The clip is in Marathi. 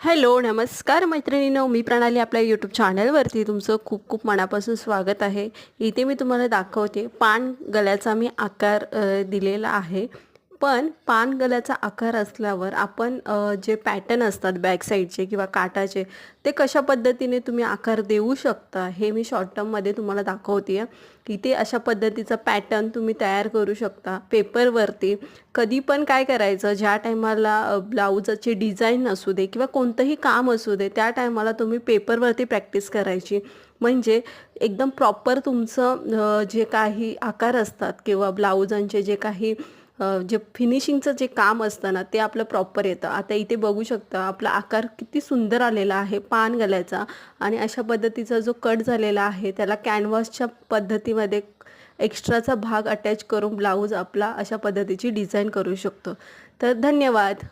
हॅलो नमस्कार मैत्रिणीनो. मी प्रणाली आपल्या यूट्यूब चॅनलवरती तुमचं खूप खूप मनापासून स्वागत आहे. इथे मी तुम्हाला दाखवते. पान गल्याचा मी आकार दिलेला आहे. पण पान गल्याचा आकार असल्यावर आपण जे पॅटर्न असतात बॅक साईडचे किंवा काटाचे ते कशा पद्धतीने तुम्ही आकार देऊ शकता हे मी शॉर्ट टर्ममध्ये तुम्हाला दाखवते की ते अशा पद्धतीचा पॅटर्न तुम्ही तयार करू शकता. पेपरवरती कधी पण काय करायचं ज्या टायमाला ब्लाऊजाची डिझाईन असू दे किंवा कोणतंही काम असू दे त्या टायमाला तुम्ही पेपरवरती प्रॅक्टिस करायची. म्हणजे एकदम प्रॉपर तुमचं जे काही आकार असतात किंवा ब्लाऊजांचे जे काही जे फिनिशिंगचं जे काम असतं ना ते आपलं प्रॉपर येतं. आता इथे बघू शकता आपला आकार किती सुंदर आलेला आहे पान गल्याचा आणि अशा पद्धतीचा जो कट झालेला आहे त्याला कॅनव्हासच्या पद्धतीमध्ये एक्स्ट्राचा भाग अटॅच करून ब्लाऊज आपला अशा पद्धतीची डिझाईन करू शकतो. तर धन्यवाद.